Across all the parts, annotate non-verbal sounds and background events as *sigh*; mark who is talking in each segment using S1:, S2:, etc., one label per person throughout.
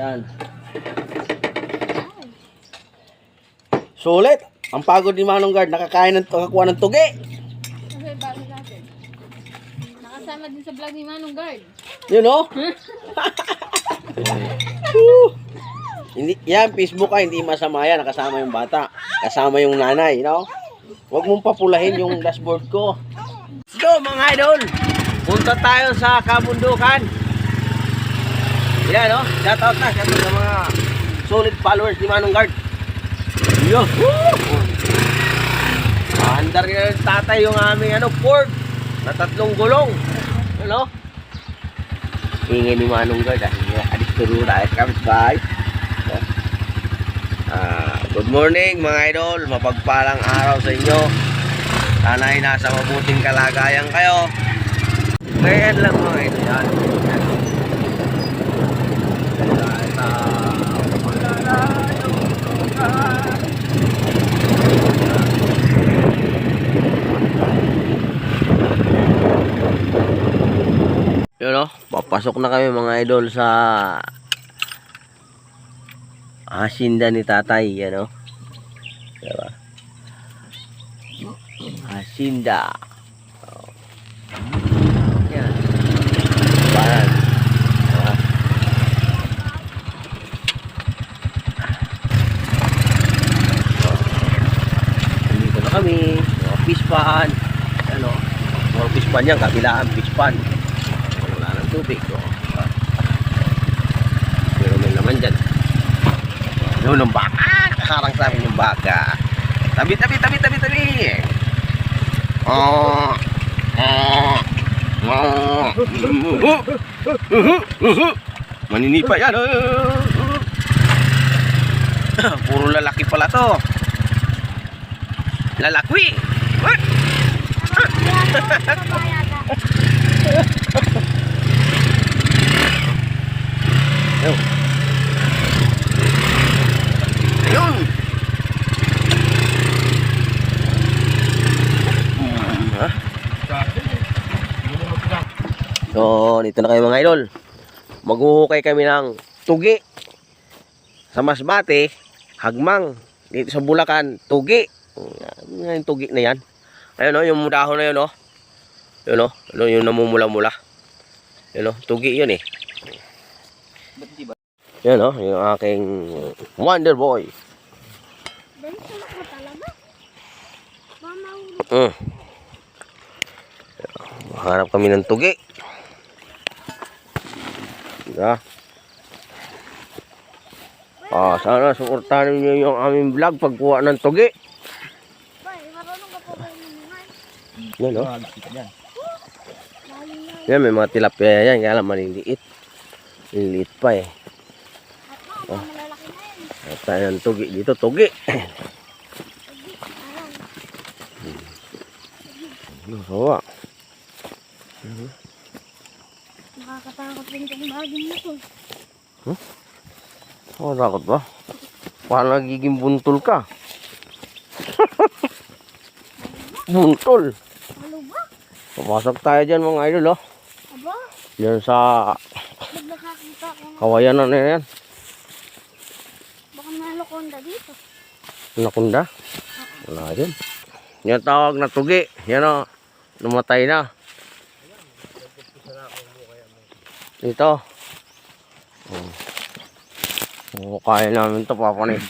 S1: Yan. Sulit. Ang pagod ni Manong Guard, nakakain ng nakakuha ng tugi.
S2: Kasi bago natin. Nakasama din sa vlog ni Manong Guard.
S1: You know? Woo. hindi, yan, Facebook ka, hindi masama yan. Nakasama yung bata. Kasama yung nanay, you know? Huwag mong papulahin yung dashboard ko. Let's go, mga idol! Punta tayo sa kabundukan. Yan, no? Shout out na. Shout out sa mga solid followers ni Manong Guard. Yo! Woo! Andar na ng tatay yung aming ano, Ford na tatlong gulong. Ano? Ingay ni Manong Guard. Ah, alis turo na. Kami bye. Ah, good morning mga idol. Mapagpalang araw sa inyo. Sana ay nasa mabuting kalagayan kayo. Ngayon lang mga idol. Yan. Yan. Dahil sa malalayong Yun o, papasok na kami mga idol sa hasinda ni tatay, yan o. Diba? Hasinda. Oh. Yan. Baran. Diba? Dito na kami, mga fish pan. Ano, mga fish pan yan, kabilaan fish pan wala ng tubig oh. pero may naman dyan. Yun ang baka? Kakarang sa amin yung baka. Tabi tabi tabi tabi tabi. Oh oh oh maninipa yan oh. puro lalaki pala to. Lalakwi what Ayun. So, dito na kayo mga idol. Maghuhukay kami ng tugi. Sa Masbate, hagmang. Dito sa Bulacan, tugi. Yung tugi na yan. Ayun o, yung dahon na yun o. Yun o, yun yung namumula-mula. Yun o, tugi yun eh. Yan o, yung aking Wonder Boy. Mm. Mahanap kami ng tugi. Diba? Ah, sana suportahan niyo yung aming vlog pagkuha ng tugi.
S2: bay, marunong ka po ba yung
S1: Yan o.
S2: Lalo na.
S1: Yan, may mga tilapia yan. Kaya lang maliliit. Maliliit pa eh.
S2: Yun.
S1: At tayo ng tugi dito. Tugi. Ano, sawa.
S2: Nakakatakot rin itong bagay nito.
S1: Oh, takot ba? Paano nagiging buntol ka? *laughs* buntol.
S2: Ba?
S1: Papasok tayo dyan mga idol, oh.
S2: Aba,
S1: Yan sa kawayanan na yan.
S2: baka nalokonda dito.
S1: Nakunda. Wala dyan. Yan tawag na tugi. Yan o. Namatay na. Dito. Oh. Oh, kaya namin ito papanin.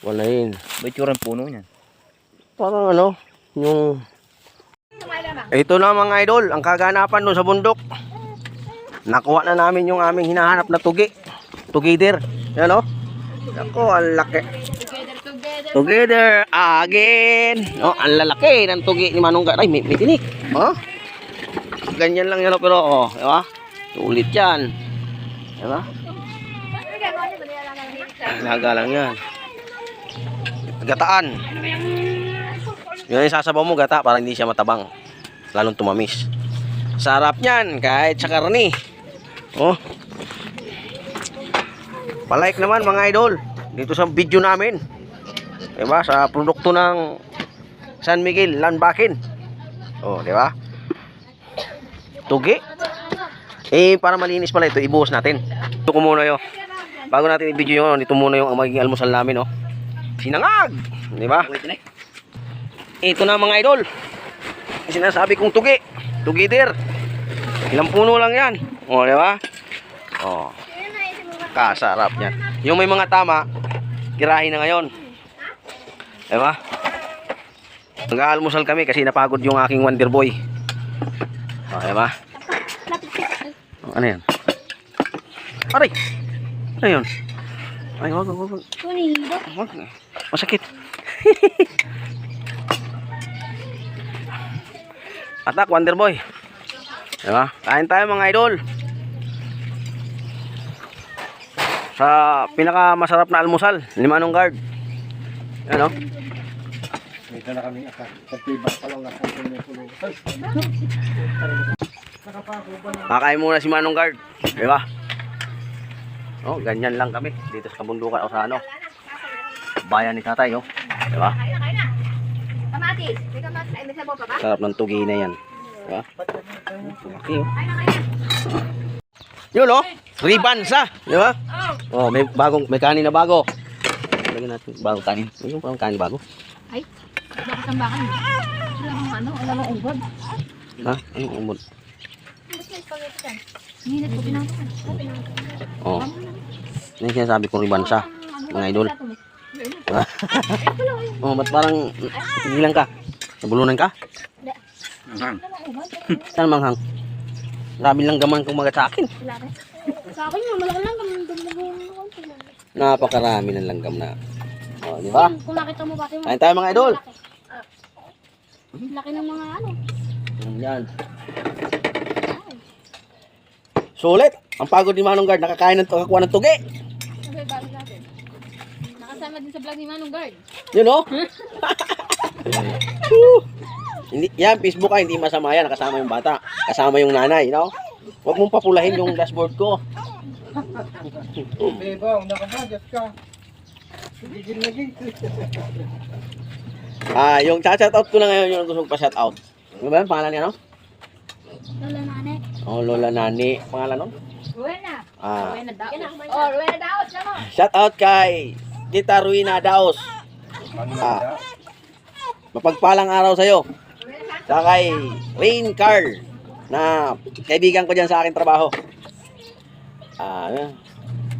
S1: Walain.
S3: Ba't yung puno niyan?
S1: Parang ano, yung... Ito na mga idol, ang kaganapan doon sa bundok. Nakuha na namin yung aming hinahanap na tugi. Tugider. Yan o. Ako, ang laki.
S2: Together, together.
S1: Together again. Oh, ang lalaki ng tugi ni Manong. Ay, may, may tinik. Oh. Ganyan lang yan, oh, pero oh, di ba? Sulit yan. Di ba? Laga lang yan. Gataan. Yun yung sasabaw mo gata para hindi siya matabang. Lalong tumamis. Sarap niyan kahit sa karni. Oh. Palike naman mga idol. Dito sa video namin. Diba? Sa produkto ng San Miguel, Lanbakin. Oh, di ba? Tugi. Eh, para malinis pala ito, ibuhos natin. Ito ko muna yun. bago natin i-video yun, ito muna yung magiging almusal namin, oh. Sinangag! Di ba? Ito na mga idol. Yung Sinasabi kong tugi. Tugi dir. Ilang puno lang yan. O, di ba? O, kasarap yan. Yung may mga tama, tirahin na ngayon. Di ba? Nag-aalmusal kami kasi napagod yung aking Wonder Boy. O, di ba? Ano yan? Aray! Ano yun? Ay, wag, wag, wag. Wag. Masakit. *laughs* Atak, Wonder Boy. Diba? Kain tayo mga idol. Sa pinaka masarap na almusal, limanong guard. Ano?
S3: Dito na kami aka. Pagtiba pa lang ako sa inyo tuloy.
S1: Kakain muna si Manong Guard. Di ba? Oh, ganyan lang kami dito sa kabundukan o sa ano. Bayan ni tatay, oh. Di ba?
S2: Kamatis. May kamatis. Ay, may sabaw pa ba?
S1: Sarap ng tugi na yan. Di ba? Okay, oh. Yun, oh. Ribansa. Di ba? Oh, may bagong, may kanin na bago. Lagyan natin bagong kanin. Yung bagong kanin bago.
S2: Ay, bakit ang bakan? Wala kang ano, wala kang ubod.
S1: Ha? Anong umod?
S2: Hinit ko pinangkan.
S1: Oh. Yan yung sinasabi kong ribansa. Mga idol. *laughs* oh, ba't parang hilang ka? Nabulunan ka? Saan manghang? Marami lang gaman kung magat sa akin.
S2: Sa akin yung malaki lang lang.
S1: Napakarami ng langgam na. Oh, di ba?
S2: Kung nakita mo pati mo.
S1: Kain tayo mga idol.
S2: Laki. Laki ng mga ano.
S1: Yan. Sulit. Ang pagod ni Manong Guard. Nakakain ng kakuha ng tugi.
S2: Sabi, bago natin. Nakasama din sa vlog ni Manong Guard.
S1: Yun oh. Woo. hindi, yan, Facebook ka, hindi masama yan. Nakasama yung bata. Kasama yung nanay, no? Huwag mong papulahin yung dashboard ko.
S3: Bebang, nakabagas ka. Gigil na gigil.
S1: Ah, yung chat-out ko na ngayon yung gusto ko pa shout out. Ano ba yung pangalan niya, no?
S2: Lola Nane.
S1: Oh, Lola Nani. Pangalan, no?
S2: Ruena.
S1: Ah,
S2: Ruena Daos. Oh, Ruena Daos. Ano?
S1: shout out kay Tita Ruina Daos. Ah, mapagpalang araw sa'yo. Sa kay Rain Carl na kaibigan ko dyan sa aking trabaho. Ah, ano?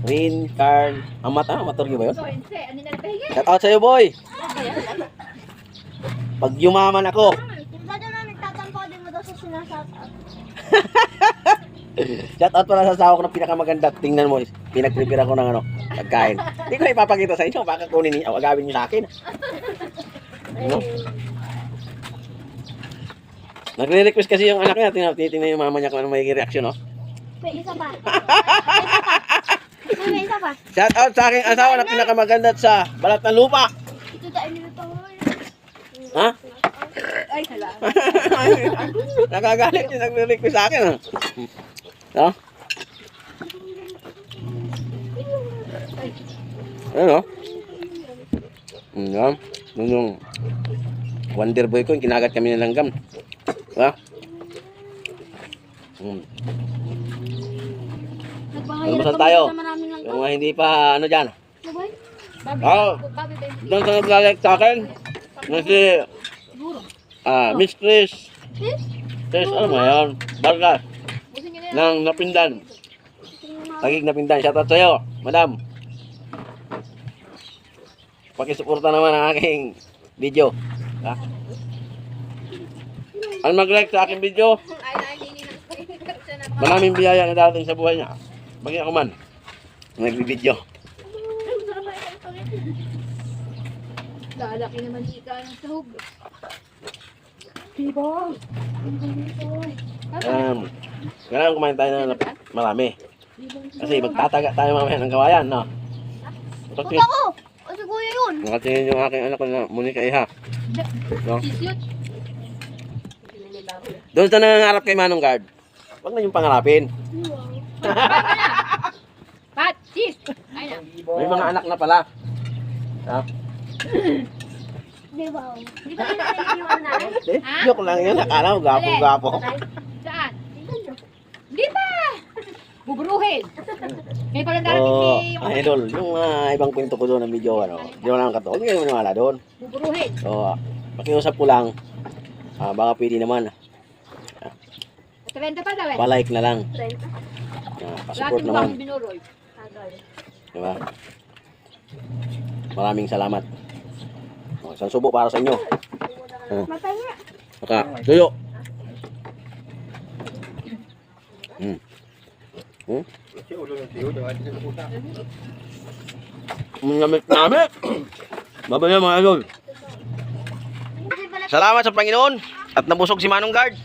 S1: Rain Carl. Amat, ah, amatoryo ba yun?
S2: Ano?
S1: Shout out sa'yo, boy. Pag yumaman ako, *laughs* shout out pala sa asawa ko na pinakamaganda. Tingnan mo, pinag-prepare ako ng ano, pagkain. Hindi ko na ipapakita sa inyo, baka kunin niyo, agawin niyo sa akin. Ano? Nagre-request kasi yung anak niya, tingnan, tinitingnan yung mama niya kung ano may reaction, no?
S2: May isa pa. *laughs* May isa pa.
S1: Shout out sa aking asawa na pinakamaganda sa balat ng lupa.
S2: Ito dahil nito.
S1: Ha?
S2: Ay, salamat. *laughs*
S1: Nakagalit yung nagre-request sa akin, ha? No? Ano? Ano? Yun yung Wonder Boy ko, kinagat kami ng langgam. Ha? Hmm.
S2: Nagpahayag
S1: Almusal
S2: kami
S1: tayo. Yung mga hindi pa, ano dyan.
S2: Babi ba yun?
S1: Doon sa naglalike sa akin, na si, ah, Miss Chris. Chris, ano mo yun? Vargas,
S2: Gusto nyo na yan.
S1: ng Napindan. Tagig Napindan. Shoutout sa'yo, madam. Pakisuporta naman ang aking video. Ha? Ang mag-like sa aking video,
S2: na.
S1: maraming biyaya na darating sa buhay niya. Bagay ako man. Nag-video.
S2: Lalaki naman ika ng sahog. Tibong.
S1: Um, kailangan kumain tayo ng marami. Kasi magtataga tayo mamaya ng kawayan, no?
S2: Huwag ako! Si kuya yun.
S1: nakatingin yung aking anak na Monica Iha. No?
S2: Sisyot.
S1: Doon sa nangangarap kay Manong Guard, huwag na yung pangarapin. *laughs*
S2: Pat! Na.
S1: May mga anak na pala. Ha?
S2: Di ba? Di ba yun ang iniwan namin?
S1: Eh, joke lang yun. Akala ko gapo-gapo.
S2: Saan? Di ba? Buburuhin. Ngayon pala darating
S1: Oh,
S2: si
S1: ah, idol, yung ah, ibang kwento ko doon ng video, ano, di mo lang kato, huwag nyo maniwala doon.
S2: Buburuhin.
S1: So, pakiusap ko lang, ah, baka pwede naman,
S2: 30 pa daw eh.
S1: palike na lang. Ah,
S2: Lahat
S1: pasupport
S2: yung
S1: naman,
S2: bang binuroy.
S1: di ba? Maraming salamat. Oh, isang subo para sa inyo.
S2: Matay nga.
S1: Maka, tuyo. Hmm.
S3: Puta.
S1: Namit namit. Babaya mga idol. Salamat sa Panginoon at nabusog si Manong Guard.